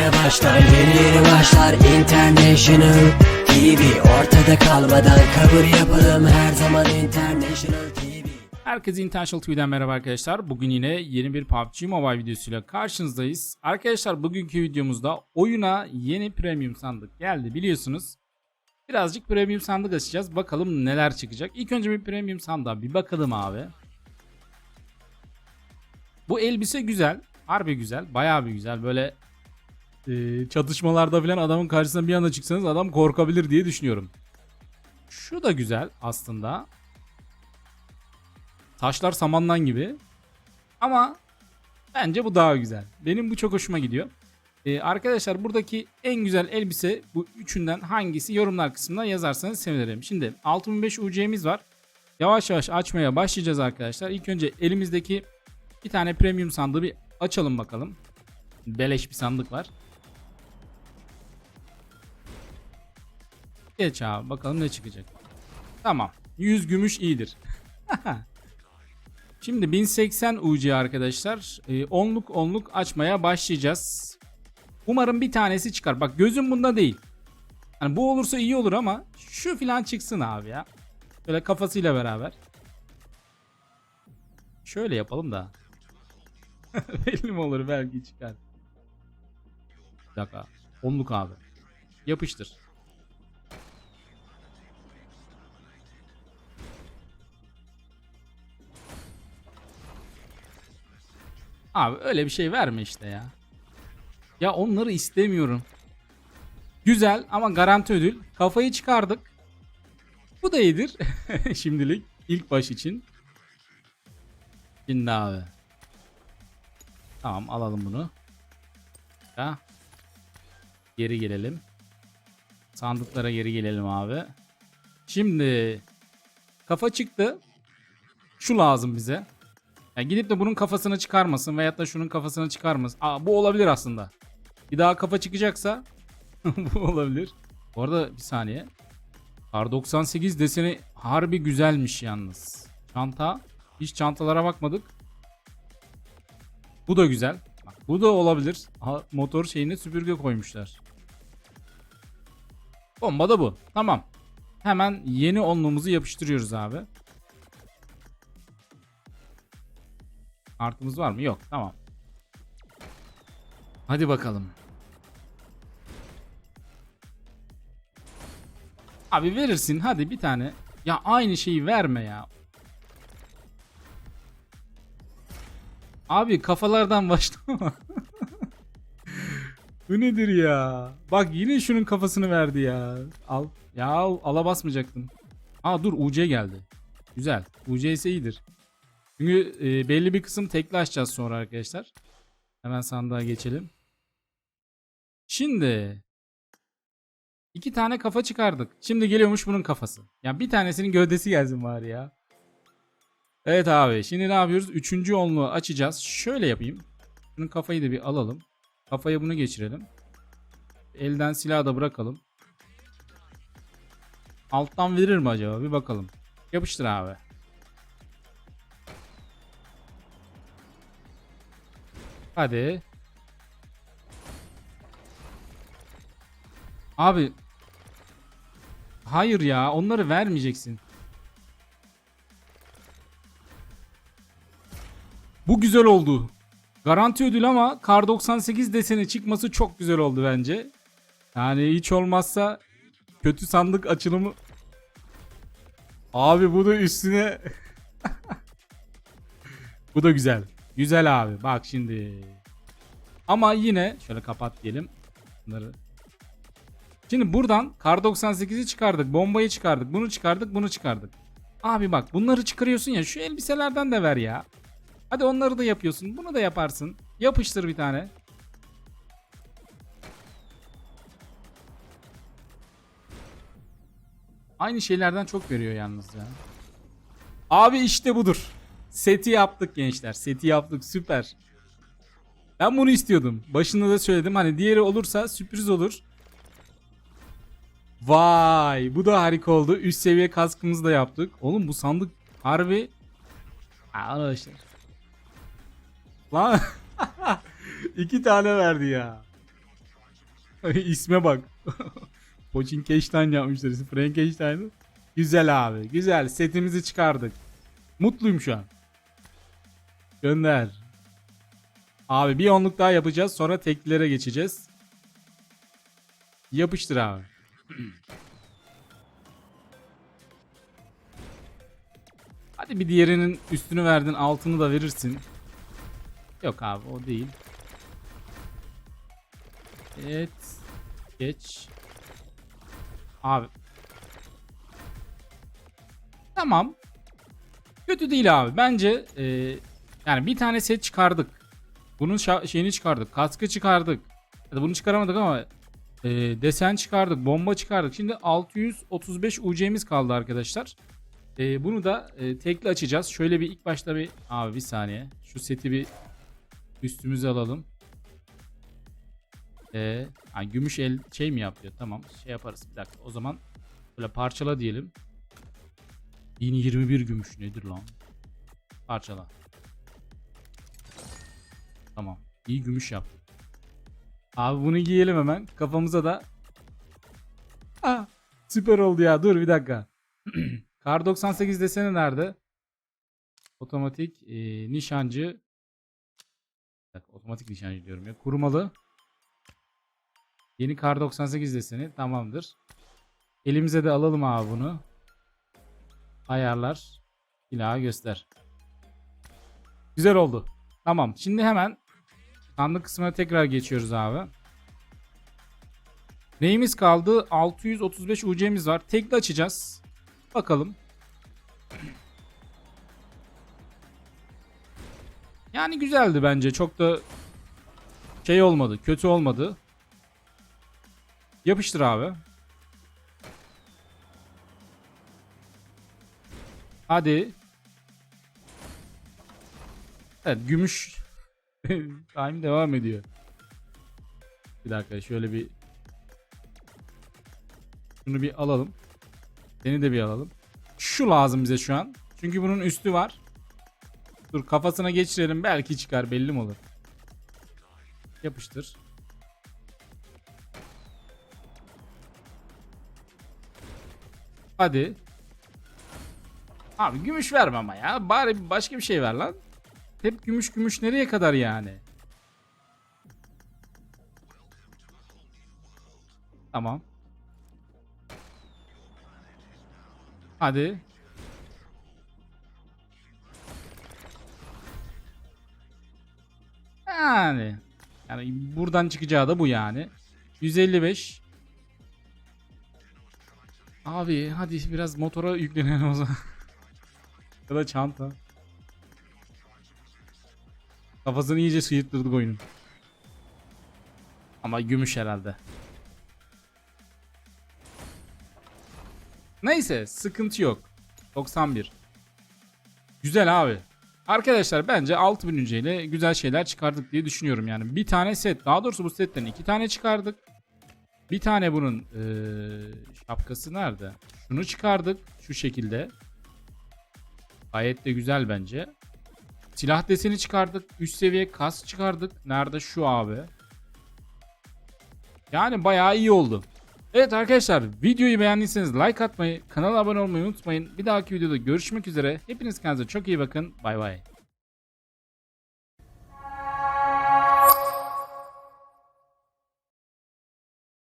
yeni başlar yeni yeni başlar International TV Ortada kalmadan kabul yapalım her zaman International TV Herkese International TV'den merhaba arkadaşlar. Bugün yine yeni bir PUBG Mobile videosuyla karşınızdayız. Arkadaşlar bugünkü videomuzda oyuna yeni premium sandık geldi biliyorsunuz. Birazcık premium sandık açacağız. Bakalım neler çıkacak. İlk önce bir premium sandığa bir bakalım abi. Bu elbise güzel. Harbi güzel. Bayağı bir güzel. Böyle e, çatışmalarda falan adamın karşısına bir anda çıksanız adam korkabilir diye düşünüyorum. Şu da güzel aslında. Taşlar samandan gibi. Ama bence bu daha güzel. Benim bu çok hoşuma gidiyor. Ee, arkadaşlar buradaki en güzel elbise bu üçünden hangisi yorumlar kısmında yazarsanız sevinirim. Şimdi 6005 UC'miz var. Yavaş yavaş açmaya başlayacağız arkadaşlar. İlk önce elimizdeki bir tane premium sandığı bir açalım bakalım. Beleş bir sandık var. Geç abi bakalım ne çıkacak. Tamam. 100 gümüş iyidir. Şimdi 1080 UC arkadaşlar. Ee, onluk onluk açmaya başlayacağız. Umarım bir tanesi çıkar. Bak gözüm bunda değil. Hani bu olursa iyi olur ama şu filan çıksın abi ya. Böyle kafasıyla beraber. Şöyle yapalım da. Belli mi olur belki çıkar. Bir dakika. Onluk abi. Yapıştır. Abi öyle bir şey verme işte ya. Ya onları istemiyorum. Güzel ama garanti ödül. Kafayı çıkardık. Bu da iyidir. Şimdilik ilk baş için. Şimdi abi. Tamam alalım bunu. Ya. Geri gelelim. Sandıklara geri gelelim abi. Şimdi kafa çıktı. Şu lazım bize. Yani gidip de bunun kafasını çıkarmasın veyahut da şunun kafasını çıkarmasın. Aa bu olabilir aslında. Bir daha kafa çıkacaksa bu olabilir. Bu arada bir saniye. R98 deseni harbi güzelmiş yalnız. Çanta. Hiç çantalara bakmadık. Bu da güzel. Bu da olabilir. Ha, motor şeyine süpürge koymuşlar. Bomba da bu. Tamam. Hemen yeni onluğumuzu yapıştırıyoruz abi. Artımız var mı? Yok. Tamam. Hadi bakalım. Abi verirsin. Hadi bir tane. Ya aynı şeyi verme ya. Abi kafalardan başlama. Bu nedir ya? Bak yine şunun kafasını verdi ya. Al. Ya al, ala basmayacaktın. Aa dur UC geldi. Güzel. UC ise iyidir. Çünkü e, belli bir kısım tekli açacağız sonra arkadaşlar. Hemen sandığa geçelim. Şimdi iki tane kafa çıkardık. Şimdi geliyormuş bunun kafası. Ya bir tanesinin gövdesi gelsin bari ya. Evet abi şimdi ne yapıyoruz? Üçüncü onluğu açacağız. Şöyle yapayım. Şunun kafayı da bir alalım. Kafaya bunu geçirelim. Elden silahı da bırakalım. Alttan verir mi acaba? Bir bakalım. Yapıştır abi. Hadi. Abi. Hayır ya onları vermeyeceksin. Bu güzel oldu. Garanti ödül ama Kar 98 deseni çıkması çok güzel oldu bence. Yani hiç olmazsa kötü sandık açılımı. Abi bu da üstüne Bu da güzel. Güzel abi. Bak şimdi. Ama yine şöyle kapat diyelim. Bunları. Şimdi buradan Kar 98'i çıkardık. Bombayı çıkardık. Bunu çıkardık. Bunu çıkardık. Abi bak bunları çıkarıyorsun ya. Şu elbiselerden de ver ya. Hadi onları da yapıyorsun. Bunu da yaparsın. Yapıştır bir tane. Aynı şeylerden çok veriyor yalnız ya. Abi işte budur. Seti yaptık gençler. Seti yaptık süper. Ben bunu istiyordum. Başında da söyledim. Hani diğeri olursa sürpriz olur. Vay bu da harika oldu. Üst seviye kaskımızı da yaptık. Oğlum bu sandık harbi arkadaşlar. Lan iki tane verdi ya. İsme bak. Pochinkenstein yapmışlar. Frankenstein'ı. Güzel abi. Güzel. Setimizi çıkardık. Mutluyum şu an. Gönder. Abi bir onluk daha yapacağız. Sonra teklilere geçeceğiz. Yapıştır abi. Hadi bir diğerinin üstünü verdin. Altını da verirsin. Yok abi o değil. Evet. Geç. Abi. Tamam. Kötü değil abi. Bence e, yani bir tane set çıkardık. Bunun şeyini çıkardık. Kaskı çıkardık. Ya bunu çıkaramadık ama e, desen çıkardık. Bomba çıkardık. Şimdi 635 UC'miz kaldı arkadaşlar. E, bunu da e, tekli açacağız. Şöyle bir ilk başta bir abi bir saniye. Şu seti bir üstümüze alalım. E, ha, gümüş el şey mi yapıyor? Tamam şey yaparız. Bir dakika o zaman böyle parçala diyelim. 1021 gümüş nedir lan? Parçala. Tamam. İyi gümüş yap. Abi bunu giyelim hemen. Kafamıza da. Ah, süper oldu ya. Dur bir dakika. Kar 98 deseni nerede? Otomatik e, nişancı. Bir dakika, otomatik nişancı diyorum ya. Kurumalı. Yeni Kar 98 deseni. Tamamdır. Elimize de alalım abi bunu. Ayarlar. Silahı göster. Güzel oldu. Tamam. Şimdi hemen sandık kısmına tekrar geçiyoruz abi. Neyimiz kaldı? 635 UC'miz var. Tekli açacağız. Bakalım. Yani güzeldi bence. Çok da şey olmadı. Kötü olmadı. Yapıştır abi. Hadi. Evet gümüş time devam ediyor. Bir dakika şöyle bir şunu bir alalım. Seni de bir alalım. Şu lazım bize şu an. Çünkü bunun üstü var. Dur kafasına geçirelim belki çıkar belli mi olur? Yapıştır. Hadi. Abi gümüş verme ama ya. Bari başka bir şey ver lan. Hep gümüş gümüş nereye kadar yani? Tamam. Hadi. Yani. Yani buradan çıkacağı da bu yani. 155. Abi hadi biraz motora yüklenelim o zaman. ya da çanta. Kafasını iyice sıyırttırdık oyunun. Ama gümüş herhalde. Neyse sıkıntı yok. 91. Güzel abi. Arkadaşlar bence 6000 ile güzel şeyler çıkardık diye düşünüyorum yani. Bir tane set daha doğrusu bu setten iki tane çıkardık. Bir tane bunun eee, şapkası nerede? Şunu çıkardık şu şekilde. Gayet de güzel bence. Silah deseni çıkardık. Üst seviye kas çıkardık. Nerede şu abi? Yani bayağı iyi oldu. Evet arkadaşlar videoyu beğendiyseniz like atmayı, kanala abone olmayı unutmayın. Bir dahaki videoda görüşmek üzere. Hepiniz kendinize çok iyi bakın. Bay bay.